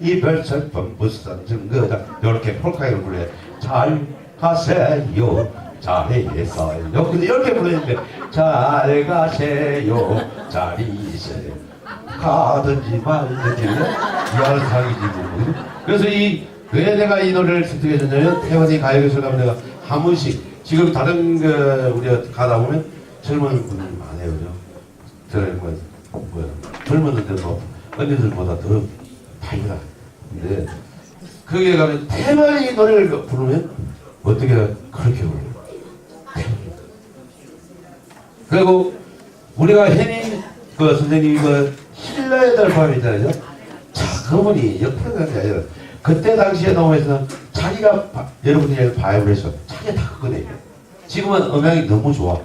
이별 슬픔 무슨 증거다? 이렇게 폴카이를 불러요 잘 가세요. 잘했어요. 근데 이렇게 부르는데 잘 가세요. 잘 있어요 가든지 말든지 이하는 상이지 뭐 그래서 이 왜 내가 이 노래를 선택해 줬냐면 태원이 가요교실 가면 내가 한 번씩 지금 다른 그 우리가 가다 보면 젊은 분들이 많아요. 그죠? 뭐, 뭐야? 뭐 언니들보다 더 밝아 근데 거기에 가면 태만이 노래를 부르면 어떻게 그렇게 불러요 그리고 우리가 hen인 그 선생님이 그 신라의 달밤 있잖아요. 자, 그분이 옆에 가는 게 아니라 그때 당시에 나오면서 자기가 바- 여러분이 바이블 해서 자기가 다 그거네요. 지금은 음향이 너무 좋아.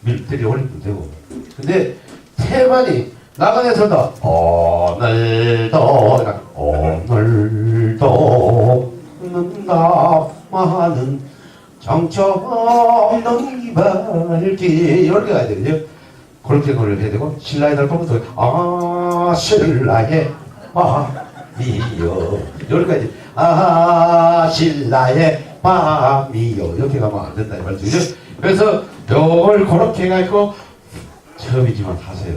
밀들이 올리도 되고. 근데 태만이 나간에서도 오늘도 오늘도 나만은 정처 없는 이발길 이렇게 가야 되거든요. 그렇게 노래를 해야 되고 신라의 달콤부터 아 신라의 밤이요 여기까지 아 신라의 밤이요 이렇게 가면 안 된다 이 말이죠. 그래서 요걸 그렇게 해가지고 처음이지만 하세요.